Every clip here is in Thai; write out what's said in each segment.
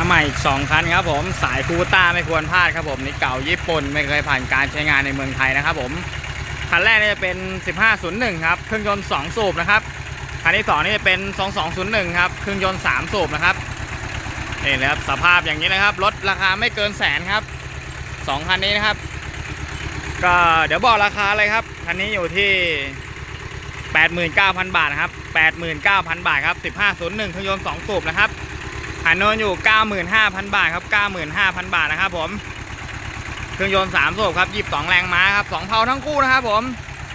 มาใหม่อีก2คันครับผมสายคูต้าไม่ควรพลาดครับผมนี่เก่าญี่ปุ่นไม่เคยผ่านการใช้งานในเมืองไทยนะครับผมคันแรกนี่จะเป็น 1501 ครับเครื่องยนต์ 2 สูบนะครับคันที่2นี่จะเป็น 2201 ครับเครื่องยนต์ 3 สูบนะครับนี่เลยครับสภาพอย่างนี้นะครับรถราคาไม่เกินแสนครับสองคันนี้นะครับ ก็เดี๋ยวบอกราคาเลยครับคันนี้อยู่ที่ 89,000 บาทนะครับ89,000 บาทครับ1501เครื่องยนต์ 2 สูบนะครับ หันโนนอยู่ 95,000 บาทครับ 95,000 บาทนะครับผม เครื่องยนต์3สูบครับ 22 แรงม้าครับ 2 เพาทั้งคู่นะครับผม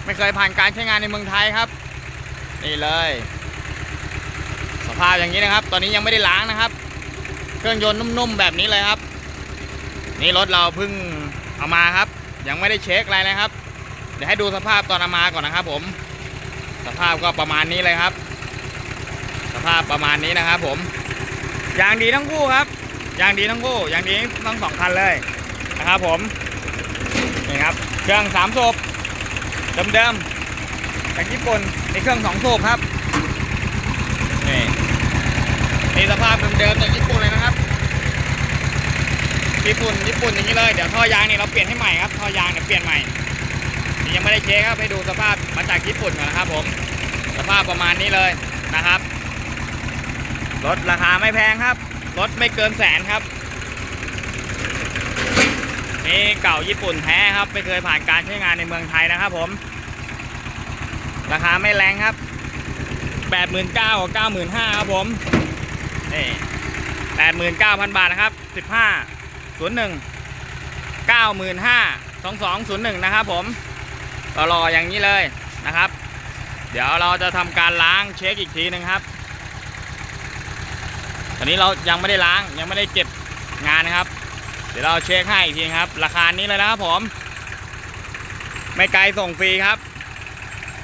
ไม่เคยผ่านการใช้งานในเมืองไทยครับ นี่เลย สภาพอย่างนี้นะครับ ตอนนี้ยังไม่ได้ล้างนะครับ เครื่องยนต์นุ่มๆแบบนี้เลยครับ นี่รถเราเพิ่งเอามาครับ ยังไม่ได้เช็คอะไรนะครับ เดี๋ยวให้ดูสภาพตอนเอามาก่อนนะครับ ผม สภาพก็ประมาณนี้เลยครับ สภาพประมาณนี้นะครับผม ยางดีทั้งคู่ครับยางดีทั้งคู่ยางดีทั้งสองคันเลยนะครับผมนี่ครับเครื่องสามสูบเดิมๆจากญี่ปุ่นในเครื่องสองสูบครับนี่นี่สภาพเดิมๆจากญี่ปุ่นเลยนะครับญี่ปุ่นญี่ปุ่นอย่างนี้เลยเดี๋ยวท่อยางนี่เราเปลี่ยนให้ใหม่ครับท่อยางเนี่ยเปลี่ยนใหม่นี่ยังไม่ได้เช็คครับให้ดูสภาพมาจากญี่ปุ่นก่อนนะครับผมสภาพประมาณนี้เลยนะครับ รถราคาไม่แพงครับ รถไม่เกินแสนครับ นี่เก่าญี่ปุ่นแท้ครับ ไม่เคยผ่านการใช้งานในเมืองไทยนะครับผม ราคาไม่แรงครับ89,000กับ95,000ครับผมนี่89,000บาทนะครับ15 01 95,000 2201นะครับผมรอๆอย่างนี้เลยนะครับ เดี๋ยวเราจะทำการล้างเช็คอีกทีหนึ่งครับ ตอนนี้เรายังไม่ได้ล้างยังไม่ได้เก็บงานนะครับ เดี๋ยวเราเช็คให้อีกทีครับ ราคานี้เลยนะครับผม ไม่ไกลส่งฟรีครับ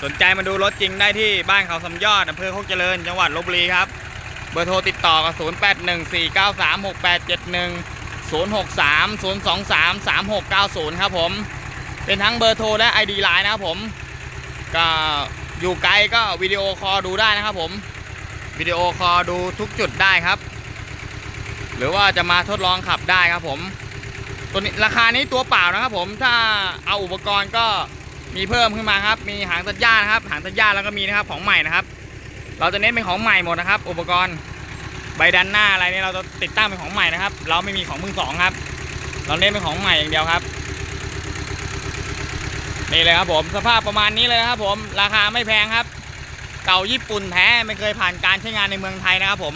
สนใจมาดูรถจริงได้ที่บ้านเขาสำยอดอำเภอโคกเจริญ จังหวัดลบบุรีครับ เบอร์โทรติดต่อกับ 0 8 1 4 9 3 6 8 7 1 0 6 3 0 2 3 3 6 9 0 ครับผม เป็นทั้งเบอร์โทรและ ID ไลน์นะครับผม ก็อยู่ไกลก็วิดีโอคอลดูได้นะครับผม วิดีโอคอลดูทุกจุดได้ครับ หรือว่าจะมาทดลองขับได้ครับผมตัวนี้ราคานี้ตัวเปล่านะครับ ผมถ้าเอาอุปกรณ์ก็มีเพิ่มขึ้นมาครับ มีหางตัดหญ้านะครับ หางตัดหญ้าแล้วก็มีนะครับของใหม่นะครับ เราจะเน้นเป็นของใหม่หมดนะครับ อุปกรณ์ใบดันหน้าอะไรนี่เราจะติดตั้งเป็นของใหม่นะครับ เราไม่มีของมือสองครับ เราเน้นเป็นของใหม่อย่างเดียวครับนี่เลยครับผมสภาพประมาณนี้เลยนะครับผมราคาไม่แพงครับ เก่าญี่ปุ่นแท้ไม่เคยผ่านการใช้งานในเมืองไทยนะครับผม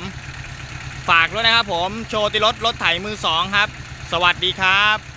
ฝากด้วยนะครับผม โชติรถรถไถมือสองครับ สวัสดีครับ